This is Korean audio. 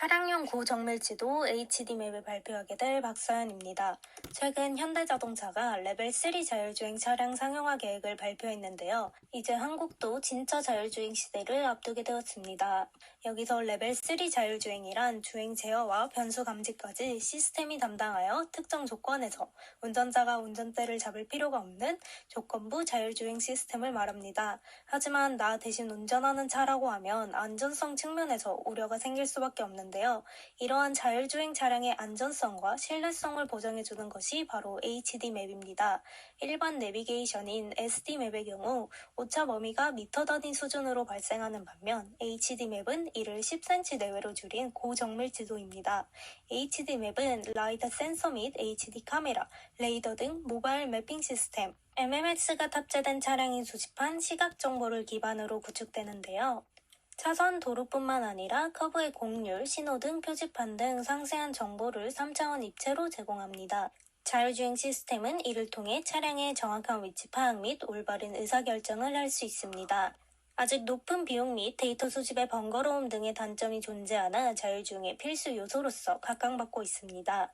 차량용 고정밀지도 HD 맵을 발표하게 될 박서연입니다. 최근 현대자동차가 레벨 3 자율주행 차량 상용화 계획을 발표했는데요. 이제 한국도 진짜 자율주행 시대를 앞두게 되었습니다. 여기서 레벨 3 자율주행이란 주행 제어와 변수 감지까지 시스템이 담당하여 특정 조건에서 운전자가 운전대를 잡을 필요가 없는 조건부 자율주행 시스템을 말합니다. 하지만 나 대신 운전하는 차라고 하면 안전성 측면에서 우려가 생길 수밖에 없는 데요. 이러한 자율주행 차량의 안전성과 신뢰성을 보장해주는 것이 바로 HD 맵입니다. 일반 내비게이션인 SD 맵의 경우 오차 범위가 미터 단위 수준으로 발생하는 반면 HD 맵은 이를 10cm 내외로 줄인 고정밀 지도입니다. HD 맵은 라이더 센서 및 HD 카메라, 레이더 등 모바일 매핑 시스템, MMS가 탑재된 차량이 수집한 시각 정보를 기반으로 구축되는데요. 차선 도로뿐만 아니라 커브의 곡률, 신호 등 표지판 등 상세한 정보를 3차원 입체로 제공합니다. 자율주행 시스템은 이를 통해 차량의 정확한 위치 파악 및 올바른 의사결정을 할 수 있습니다. 아직 높은 비용 및 데이터 수집의 번거로움 등의 단점이 존재하나 자율주행의 필수 요소로서 각광받고 있습니다.